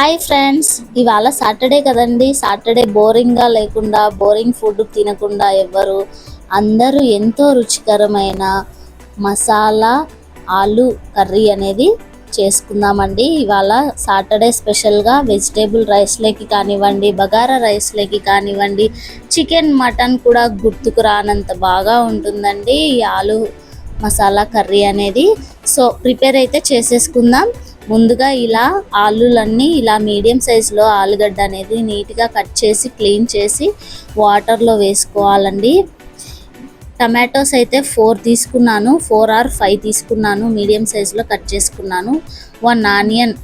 Hi friends ఇవాళ Saturday కదండి. Saturday బోరింగ్గా లేకుండా బోరింగ్ ఫుడ్ తినకుండా ఎవ్వరు అందరూ ఎంతో రుచికరమైన మసాలా ఆలు కర్రీ అనేది చేసుకుందామండి. ఇవాళ సాటర్డే స్పెషల్గా వెజిటేబుల్ రైస్లోకి కానివ్వండి బగారా రైస్లోకి కానివ్వండి చికెన్ మటన్ కూడా గుర్తుకు రానంత బాగా ఉంటుందండి ఈ ఆలు మసాలా కర్రీ అనేది. సో ప్రిపేర్ అయితే చేసేసుకుందాం. ముందుగా ఇలా ఆలులన్నీ ఇలా మీడియం సైజులో ఆలుగడ్డ అనేది నీట్గా కట్ చేసి క్లీన్ చేసి వాటర్లో వేసుకోవాలండి. టమాటోస్ అయితే ఫోర్ తీసుకున్నాను ఫోర్ ఆర్ ఫైవ్ తీసుకున్నాను మీడియం సైజులో కట్ చేసుకున్నాను. వన్ ఆనియన్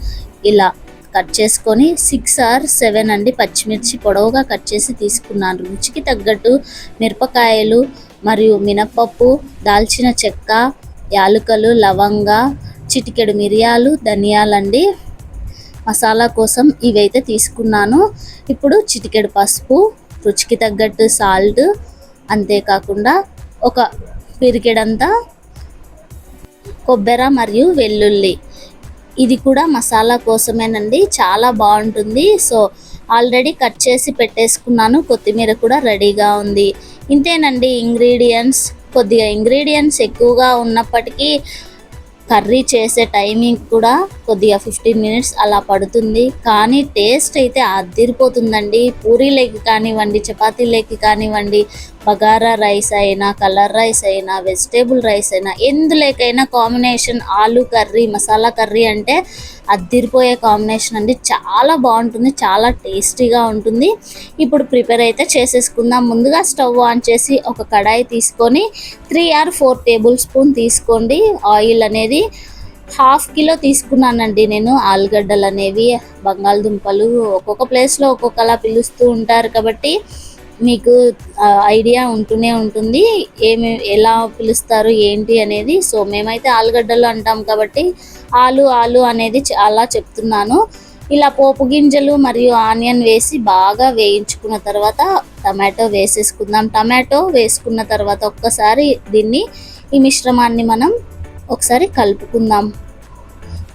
ఇలా కట్ చేసుకొని సిక్స్ ఆర్ సెవెన్ అండి పచ్చిమిర్చి పొడవుగా కట్ చేసి తీసుకున్నాను. రుచికి తగ్గట్టు మిరపకాయలు మరియు మినపప్పు దాల్చిన చెక్క యాలుకలు లవంగ చిటికెడు మిరియాలు ధనియాలండి. మసాలా కోసం ఇవైతే తీసుకున్నాను. ఇప్పుడు చిటికెడు పసుపు రుచికి తగ్గట్టు సాల్ట్ అంతేకాకుండా ఒక పిరికెడంతా కొబ్బెర మరియు వెల్లుల్లి. ఇది కూడా మసాలా కోసమేనండి. చాలా బాగుంటుంది. సో ఆల్రెడీ కట్ చేసి పెట్టేసుకున్నాను. కొత్తిమీర కూడా రెడీగా ఉంది. ఇంతేనండి ఇంగ్రీడియంట్స్. కొద్దిగా ఇంగ్రీడియంట్స్ ఎక్కువగా ఉన్నప్పటికీ కర్రీ చేసే టైమింగ్ కూడా కొద్దిగా ఫిఫ్టీన్ మినిట్స్ అలా పడుతుంది. కానీ టేస్ట్ అయితే అదిరిపోతుందండి. పూరీలోకి కానివ్వండి చపాతీలోకి కానివ్వండి బగారా రైస్ అయినా కలర్ రైస్ అయినా వెజిటేబుల్ రైస్ అయినా ఎందులేకైనా combination aloo curry masala curry అంటే అద్దిరిపోయే కాంబినేషన్ అండి. చాలా బాగుంటుంది చాలా టేస్టీగా ఉంటుంది. ఇప్పుడు ప్రిపేర్ అయితే చేసేసుకుందాం. ముందుగా స్టవ్ ఆన్ చేసి ఒక కడాయి తీసుకొని three or four tablespoon తీసుకోండి. ఆయిల్ అనేది హాఫ్ కిలో తీసుకున్నానండి నేను. ఆలుగడ్డలు అనేవి బంగాళదుంపలు ఒక్కొక్క ప్లేస్లో ఒక్కొక్కలా పిలుస్తూ ఉంటారు కాబట్టి మీకు ఐడియా ఉంటూనే ఉంటుంది. ఏమి ఎలా పిలుస్తారు ఏంటి అనేది. సో మేమైతే ఆలుగడ్డలు అంటాం కాబట్టి ఆలు ఆలు అనేది చాలా చెప్తున్నాను. ఇలా పోపు గింజలు మరియు ఆనియన్ వేసి బాగా వేయించుకున్న తర్వాత టమాటో వేసేసుకుందాం. టమాటో వేసుకున్న తర్వాత ఒక్కసారి దీన్ని ఈ మిశ్రమాన్ని మనం ఒకసారి కలుపుకుందాం.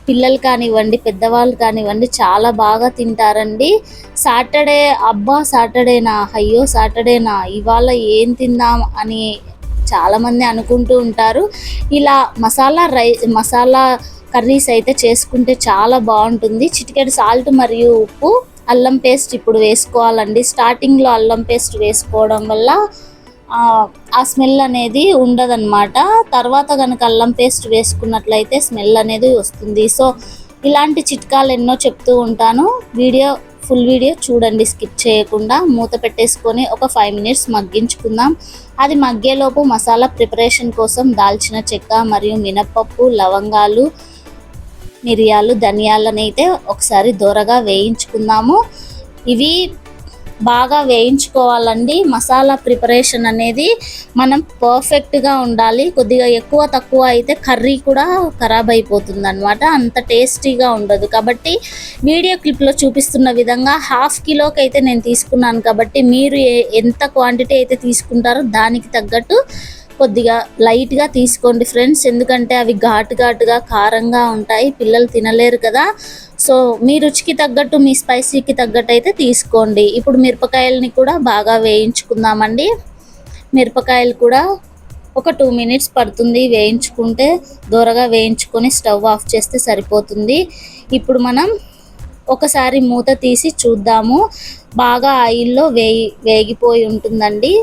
పిల్లలు కానివ్వండి పెద్దవాళ్ళు కానివ్వండి చాలా బాగా తింటారండి. సాటర్డే అబ్బా సాటర్డేనా? అయ్యో సాటర్డేనా? ఇవాళ ఏం తిందాం అని చాలామంది అనుకుంటూ ఉంటారు. ఇలా మసాలా రై మసాలా కర్రీస్ అయితే చేసుకుంటే చాలా బాగుంటుంది. చిటికెడు సాల్ట్ మరియు ఉప్పు అల్లం పేస్ట్ ఇప్పుడు వేసుకోవాలండి. స్టార్టింగ్లో అల్లం పేస్ట్ వేసుకోవడం వల్ల ఆ, స్మెల్ అనేది ఉండదన్నమాట. తర్వాత కనుక అల్లం పేస్ట్ వేసుకున్నట్లయితే స్మెల్ అనేది వస్తుంది. సో ఇలాంటి చిట్కాలు ఎన్నో చెప్తూ ఉంటాను. వీడియో ఫుల్ వీడియో చూడండి స్కిప్ చేయకుండా. మూత పెట్టేసుకొని ఒక ఫైవ్ మినిట్స్ మగ్గించుకుందాం. అది మగ్గేలోపు మసాలా ప్రిపరేషన్ కోసం దాల్చిన చెక్క మరియు మినప్పప్పు లవంగాలు మిరియాలు ధనియాలనైతే ఒకసారి దూరగా వేయించుకుందాము. ఇవి బాగా వేయించుకోవాలండి. మసాలా ప్రిపరేషన్ అనేది మనం పర్ఫెక్ట్గా ఉండాలి. కొద్దిగా ఎక్కువ తక్కువ అయితే కర్రీ కూడా ఖరాబ్ అయిపోతుంది అనమాట అంత టేస్టీగా ఉండదు. కాబట్టి వీడియో క్లిప్లో చూపిస్తున్న విధంగా హాఫ్ కిలోకి అయితే నేను తీసుకున్నాను. కాబట్టి మీరు ఏ- ఎంత క్వాంటిటీ అయితే తీసుకుంటారో దానికి తగ్గట్టు కొద్దిగా లైట్గా తీసుకోండి ఫ్రెండ్స్ ఎందుకంటే అవి ఘాటు ఘాటుగా కారంగా ఉంటాయి. పిల్లలు తినలేరు కదా. సో మీ రుచికి తగ్గట్టు మీ స్పైసీకి తగ్గట్టు అయితే తీసుకోండి. ఇప్పుడు మిరపకాయలని కూడా బాగా వేయించుకుందామండి. మిరపకాయలు కూడా ఒక టూ మినిట్స్ పడుతుంది వేయించుకుంటే. దూరగా వేయించుకొని స్టవ్ ఆఫ్ చేస్తే సరిపోతుంది. ఇప్పుడు మనం ఒకసారి మూత తీసి చూద్దాము. బాగా ఆయిల్లో వేయి వేగిపోయి ఉంటుందండి.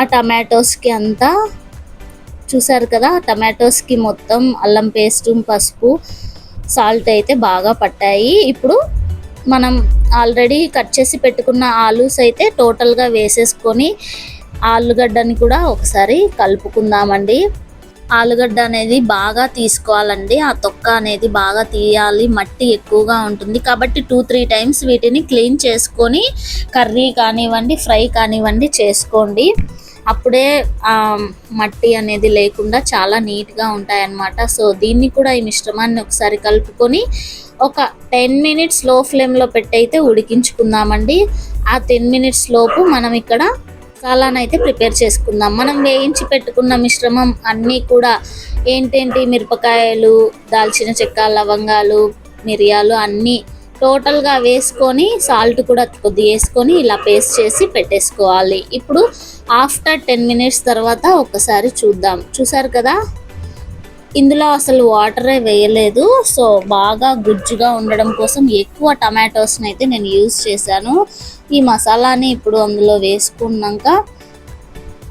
ఆ టమాటోస్కి అంతా చూసారు కదా టమాటోస్కి మొత్తం అల్లం పేస్ట్ పసుపు సాల్ట్ అయితే బాగా పట్టాయి. ఇప్పుడు మనం ఆల్రెడీ కట్ చేసి పెట్టుకున్న ఆలూస్ అయితే టోటల్గా వేసేసుకొని ఆలుగడ్డని కూడా ఒకసారి కలుపుకుందామండి. ఆలుగడ్డ అనేది బాగా తీసుకోవాలండి. ఆ తొక్క అనేది బాగా తీయాలి. మట్టి ఎక్కువగా ఉంటుంది. కాబట్టి టూ త్రీ టైమ్స్ వీటిని క్లీన్ చేసుకొని కర్రీ కానివ్వండి ఫ్రై కానివ్వండి చేసుకోండి. అప్పుడే మట్టి అనేది లేకుండా చాలా నీట్గా ఉంటాయన్నమాట. సో దీన్ని కూడా ఈ మిశ్రమాన్ని ఒకసారి కలుపుకొని ఒక టెన్ మినిట్స్లో ఫ్లేమ్లో పెట్టయితే ఉడికించుకుందామండి. ఆ టెన్ మినిట్స్ లోపు మనం ఇక్కడ మసాలాను అయితే ప్రిపేర్ చేసుకుందాం. మనం వేయించి పెట్టుకున్న మిశ్రమం అన్నీ కూడా ఏంటేంటి? మిరపకాయలు దాల్చిన చెక్క లవంగాలు మిరియాలు అన్నీ టోటల్గా వేసుకొని సాల్ట్ కూడా కొద్దిగా వేసుకొని ఇలా పేస్ట్ చేసి పెట్టేసుకోవాలి. ఇప్పుడు ఆఫ్టర్ టెన్ మినిట్స్ తర్వాత ఒకసారి చూద్దాం. చూసారు కదా? ఇందులో అసలు వాటరే వేయలేదు. సో బాగా గుజ్జుగా ఉండడం కోసం ఎక్కువ టమాటోస్ని అయితే నేను యూజ్ చేశాను. ఈ మసాలాని ఇప్పుడు అందులో వేసుకున్నాక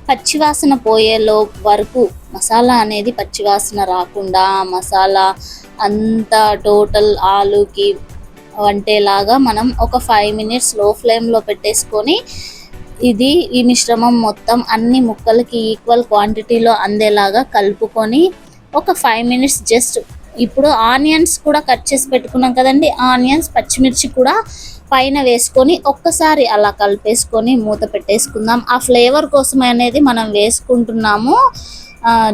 పచ్చివాసన పోయేలో వరకు మసాలా అనేది పచ్చివాసన రాకుండా మసాలా అంతా టోటల్ ఆలుకి వంటేలాగా మనం ఒక ఫైవ్ మినిట్స్లో ఫ్లేమ్లో పెట్టేసుకొని ఇది ఈ మిశ్రమం మొత్తం అన్ని ముక్కలకి ఈక్వల్ క్వాంటిటీలో అందేలాగా కలుపుకొని ఒక ఫైవ్ మినిట్స్ జస్ట్ ఇప్పుడు ఆనియన్స్ కూడా కట్ చేసి పెట్టుకున్నాం కదండి. ఆనియన్స్ పచ్చిమిర్చి కూడా పైన వేసుకొని ఒక్కసారి అలా కలిపేసుకొని మూత పెట్టేసుకుందాం. ఆ ఫ్లేవర్ కోసం అనేది మనం వేసుకుంటున్నాము.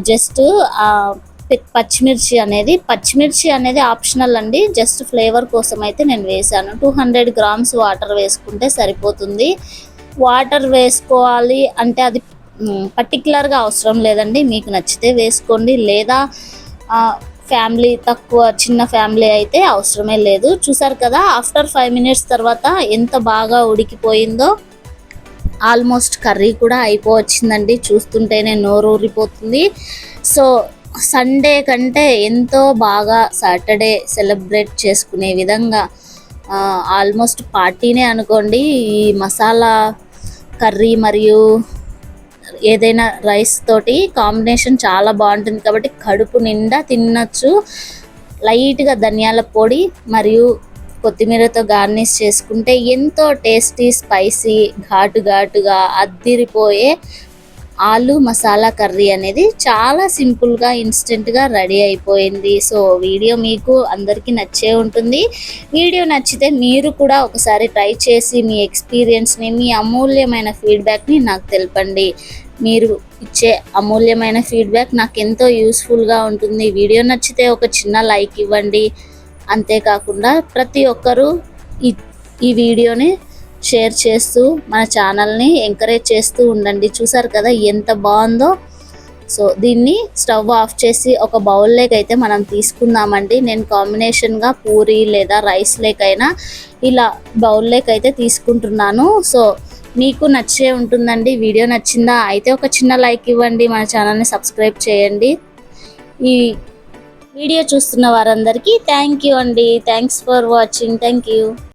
జస్ట్ పచ్చిమిర్చి అనేది పచ్చిమిర్చి అనేది ఆప్షనల్ అండి. జస్ట్ ఫ్లేవర్ కోసం అయితే నేను వేసాను టూ హండ్రెడ్ గ్రామ్స్ వాటర్ వేసుకుంటే సరిపోతుంది. వాటర్ వేసుకోవాలి అంటే అది పర్టికులర్గా అవసరం లేదండి. మీకు నచ్చితే వేసుకోండి. లేదా ఫ్యామిలీ తక్కువ చిన్న ఫ్యామిలీ అయితే అవసరమే లేదు. చూసారు కదా ఆఫ్టర్ ఫైవ్ మినిట్స్ తర్వాత ఎంత బాగా ఉడికిపోయిందో ఆల్మోస్ట్ కర్రీ కూడా అయిపోవచ్చిందండి. చూస్తుంటేనే నోరూరిపోతుంది. సో సండే కంటే ఎంతో బాగా సాటర్డే సెలబ్రేట్ చేసుకునే విధంగా ఆల్మోస్ట్ పార్టీనే అనుకోండి. ఈ మసాలా కర్రీ మరియు ఏదైనా రైస్ తోటి కాంబినేషన్ చాలా బాగుంటుంది. కాబట్టి కడుపు నిండా తినచ్చు. లైట్గా ధనియాల పొడి మరియు కొత్తిమీరతో గార్నిష్ చేసుకుంటే ఎంతో టేస్టీ స్పైసీ ఘాటు ఘాటుగా అద్దిరిపోయే ఆలు మసాలా కర్రీ అనేది చాలా సింపుల్గా ఇన్స్టెంట్గా రెడీ అయిపోయింది. సో వీడియో మీకు అందరికీ నచ్చే ఉంటుంది. వీడియో నచ్చితే మీరు కూడా ఒకసారి ట్రై చేసి మీ ఎక్స్పీరియన్స్ని మీ అమూల్యమైన ఫీడ్బ్యాక్ని నాకు తెలపండి. మీరు ఇచ్చే అమూల్యమైన ఫీడ్బ్యాక్ నాకు ఎంతో యూస్ఫుల్గా ఉంటుంది. వీడియో నచ్చితే ఒక చిన్న లైక్ ఇవ్వండి. అంతేకాకుండా ప్రతి ఒక్కరూ ఈ ఈ వీడియోని షేర్ చేస్తూ మన ఛానల్ని ఎంకరేజ్ చేస్తూ ఉండండి. చూసారు కదా ఎంత బాగుందో? సో దీన్ని స్టవ్ ఆఫ్ చేసి ఒక బౌల్ లేక్ అయితే మనం తీసుకుందామండి. నేను కాంబినేషన్గా పూరి లేదా రైస్ లేక్ అయినా ఇలా బౌల్ లేక్ అయితే తీసుకుంటున్నాను. సో మీకు నచ్చే ఉంటుందండి. వీడియో నచ్చిందా? అయితే ఒక చిన్న లైక్ ఇవ్వండి. మన ఛానల్ని సబ్స్క్రైబ్ చేయండి. ఈ వీడియో చూస్తున్న వారందరికీ థ్యాంక్ యూ అండి. Thanks for watching thank you